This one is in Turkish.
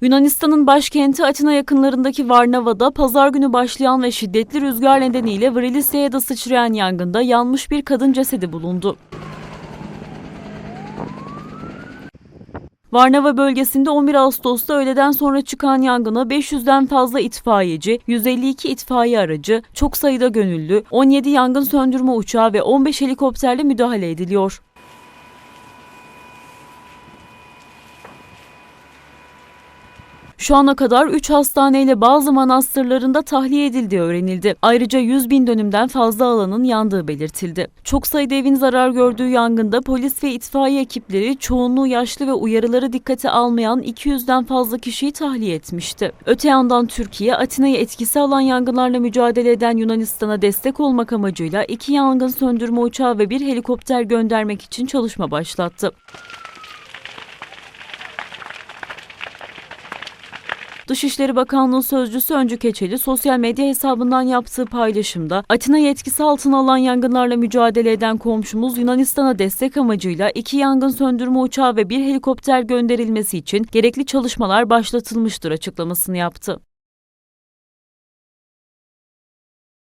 Yunanistan'ın başkenti Atina yakınlarındaki Varnava'da pazar günü başlayan ve şiddetli rüzgar nedeniyle Vrilisya'ya da sıçrayan yangında yanmış bir kadın cesedi bulundu. Varnava bölgesinde 11 Ağustos'ta öğleden sonra çıkan yangına 500'den fazla itfaiyeci, 152 itfaiye aracı, çok sayıda gönüllü, 17 yangın söndürme uçağı ve 15 helikopterle müdahale ediliyor. Şu ana kadar 3 hastaneyle bazı manastırlarında tahliye edildiği öğrenildi. Ayrıca 100 bin dönümden fazla alanın yandığı belirtildi. Çok sayıda evin zarar gördüğü yangında polis ve itfaiye ekipleri çoğunluğu yaşlı ve uyarıları dikkate almayan 200'den fazla kişiyi tahliye etmişti. Öte yandan Türkiye, Atina'yı etkisi alan yangınlarla mücadele eden Yunanistan'a destek olmak amacıyla iki yangın söndürme uçağı ve bir helikopter göndermek için çalışma başlattı. Dışişleri Bakanlığı Sözcüsü Öncü Keçeli sosyal medya hesabından yaptığı paylaşımda Atina'yı etkisi altına alan yangınlarla mücadele eden komşumuz Yunanistan'a destek amacıyla iki yangın söndürme uçağı ve bir helikopter gönderilmesi için gerekli çalışmalar başlatılmıştır açıklamasını yaptı.